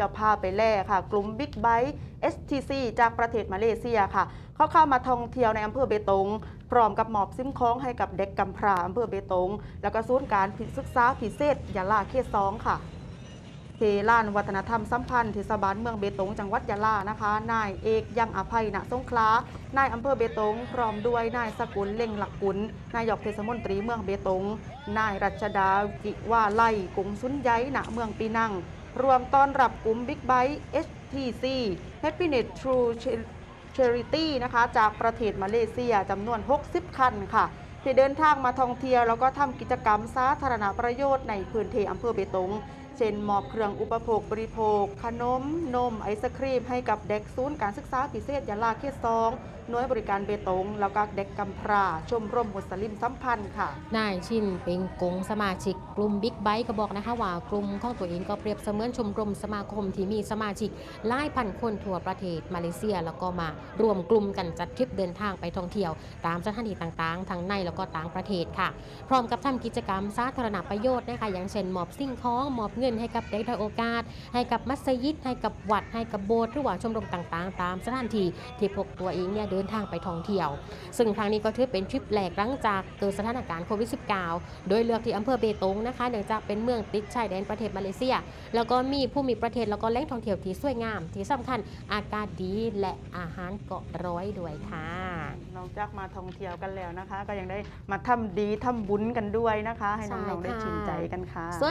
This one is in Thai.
จะพาไปแล่ค่ะ กลุ่มบิ๊กไบค์ STC จากประเทศมาเลเซียค่ะ เขาเข้ามาท่องเที่ยวในอำเภอเบตง พร้อมกับหมอบซิมคล้องให้กับเด็กกำพร้าอำเภอเบตง แล้วก็ศูนย์การศึกษาพิเศษยะลาเขตสองค่ะ ลานวัฒนธรรมสัมพันธ์เทศบาลเมืองเบตงจังหวัดยะลานะคะ นายเอกยังอภัยณสงขลานายอำเภอเบตงพร้อมด้วยนายสกุลเล่งหลักกุลนายกเทศมนตรีเมืองเบตง นายรัชดาจิว่าไล่กุงสุนไยณเมืองปีนังรวมต้อนรับกลุ่ม Big b i t e HTC Happiness True Charity นะคะจากประเทศมาเลเซียจำนวน 60 คันค่ะที่เดินทางมาท่องเที่ยวแล้วก็ทำกิจกรรมสาธารณประโยชน์ในพื้นที่อำเภอเบตง เช่นมอบเครื่องอุปโภคบริโภค ขนม นม ไอศครีม ให้กับเด็กศูนย์การศึกษาพิเศษยะลาเขตสองหน่วยบริการเบตง แล้วก็เด็กกำพร้าชมรมมุสลิมสัมพันธ์ค่ะ นายชินเป็งกงสมาชิกกลุ่มบิ๊กไบค์ก็บอกนะคะว่ากลุ่มของตัวเองก็เปรียบเสมือนชมรมสมาคมที่มีสมาชิกหลายพันคนทั่วประเทศมาเลเซีย แล้วก็มารวมกลุ่มกันจัดทริปเดินทางไปท่องเที่ยว ตามสถานที่ต่างๆ ทั้งในแล้วก็ต่างประเทศค่ะ พร้อมกับทำกิจกรรมสาธารณประโยชน์นะคะอย่างเช่นมอบสิ่งของมอบเงินให้กับเด็กด้อยโอกาส ให้กับมัสยิด ให้กับวัด ให้กับโบสถ์หรือว่าชมรมต่างๆ ตามสถานที่ที่พวกตัวเองเนี่ยเดินทางไปท่องเที่ยว ซึ่งครั้งนี้ก็ถือเป็นทริปแรกหลังจากเกิดสถานการณ์โควิด -19 โดยเลือกที่อำเภอเบตงนะคะเนื่องจากเป็นเมืองติดชายแดนประเทศมาเลเซีย แล้วก็มีผู้มีประเทศแล้วก็แหล่งท่องเที่ยวที่สวยงาม ที่สำคัญอากาศดีและอาหารเกาะร้อยด้วยค่ะนอกจากมาท่องเที่ยวกันแล้วนะคะ ก็ยังได้มาทำดีทำบุญกันด้วยนะคะ ให้ใช่น้องๆได้ค่ะชื่นใจกันค่ะ